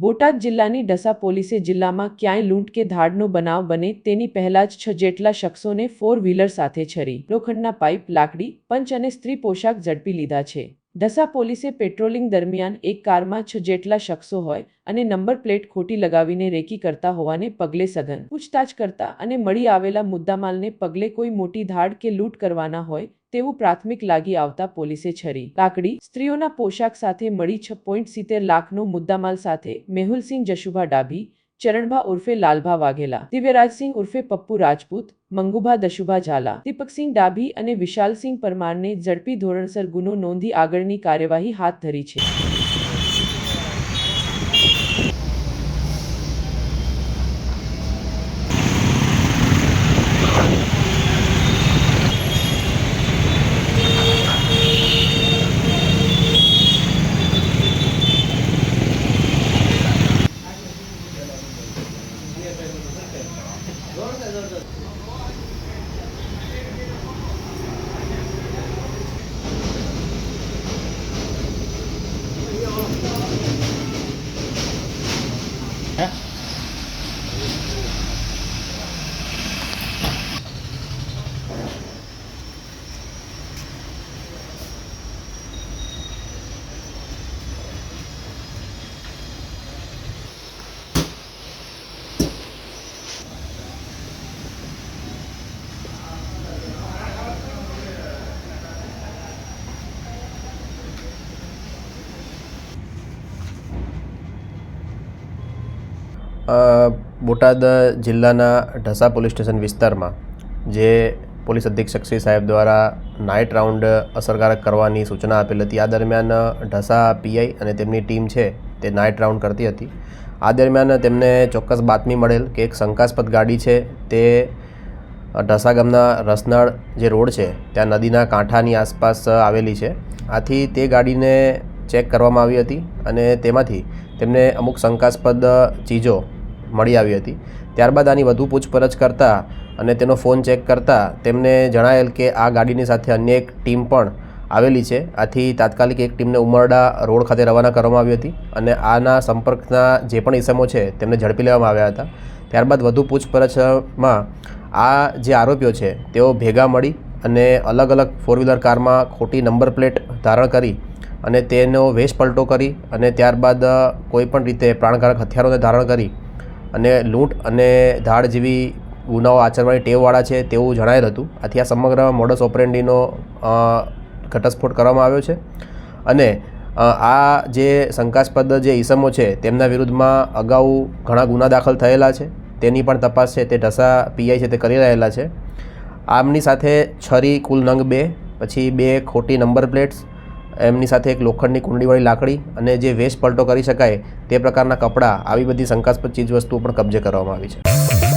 બોટાદ જિલ્લાની ડસા પોલીસે જિલ્લામાં ક્યાંય લૂંટ કે ધાડનો બનાવ બને તેની પહેલા જ છ જેટલા શખ્સોને ફોર વ્હીલર સાથે છરી. લોખંડના પાઇપ, લાકડી, પંચ અને સ્ત્રી પોશાક ઝડપી લીધા છે. ડસા પોલીસે પેટ્રોલિંગ દરમિયાન એક કારમાં છ જેટલા શખ્સો હોય અને નંબર પ્લેટ ખોટી લગાવીને રેકી કરતા હોવાને પગલે સઘન પૂછતાછ કરતા અને મળી આવેલા મુદ્દામાલને પગલે કોઈ મોટી ધાડ કે લૂંટ કરવાના હોય તેવું પ્રાથમિક લાગી આવતા પોલીસે છરી કાકડી સ્ત્રીઓના પોશાક સાથે મળી છ પોઈન્ટ સિત્તેર લાખનો મુદ્દામાલ સાથે મેહુલસિંહ જશુભા ડાભી, ચરણભા ઉર્ફે લાલભા વાઘેલા, દિવ્યરાજસિંહ ઉર્ફે પપ્પુ રાજપૂત મંગુભા દશુભા ઝાલા દીપકસિંહ ડાભી અને વિશાલસિંહ પરમારને ઝડપી ધોરણસર ગુનો નોંધી આગળની કાર્યવાહી હાથ ધરી છે. અ, બોટાદ જિલ્લાના ઢસા પોલીસ સ્ટેશન વિસ્તારમાં જે પોલીસ અધિક્ષક શ્રી સાહેબ દ્વારા નાઇટ રાઉન્ડ અસરકારક કરવાની સૂચના આપેલ હતી, આ દરમિયાન ઢસા પીઆઈ અને તેમની ટીમ છે તે નાઇટ રાઉન્ડ કરતી હતી. આ દરમિયાન તેમને ચોક્કસ બાતમી મળેલ કે એક શંકાસ્પદ ગાડી છે તે ઢસા ગામના રસનાળ જે રોડ છે ત્યાં નદીના કાંઠાની આસપાસ આવેલી છે. આથી તે ગાડીને ચેક કરવામાં આવી હતી અને તેમાંથી તેમને અમુક શંકાસ્પદ ચીજો મળી આવી હતી. ત્યારબાદ આની વધુ પૂછપરછ કરતાં અને તેનો ફોન ચેક કરતાં તેમને જણાયેલ કે આ ગાડીની સાથે અન્ય એક ટીમ પણ આવેલી છે. આથી તાત્કાલિક એક ટીમને ઉમરડા રોડ ખાતે રવાના કરવામાં આવી હતી અને આના સંપર્કના જે પણ ઇસમો છે તેમને ઝડપી લેવામાં આવ્યા હતા. ત્યારબાદ વધુ પૂછપરછમાં આ જે આરોપીઓ છે તેઓ ભેગા મળી અને અલગ અલગ ફોર વ્હીલર કારમાં ખોટી નંબર પ્લેટ ધારણ કરી અને તેનો વેશ પલટો કરી અને ત્યારબાદ કોઈપણ રીતે પ્રાણઘાતક હથિયારોને ધારણ કરી અને લૂંટ અને ધાડ જેવી ગુનાઓ આચરવાની ટેવવાળા છે તેવું જણાયેલ હતું. આથી આ સમગ્ર મોડસ ઓપરેન્ડીનો ઘટસ્ફોટ કરવામાં આવ્યો છે. અને આ જે શંકાસ્પદ જે ઈસમો છે તેમના વિરુદ્ધમાં અગાઉ ઘણા ગુના દાખલ થયેલા છે. તેની પણ તપાસ છે તે ઢસા પીઆઈ છે તે કરી રહેલા છે. આમની સાથે છરી કુલ નંગ બે, પછી બે ખોટી નંબર પ્લેટ્સ એમની સાથે એક લોખંડની કુંડીવાળી લાકડી અને જે વેશ પલટો કરી શકાય તે પ્રકારના કપડાં, આવી બધી શંકાસ્પદ ચીજવસ્તુઓ પણ કબજે કરવામાં આવી છે.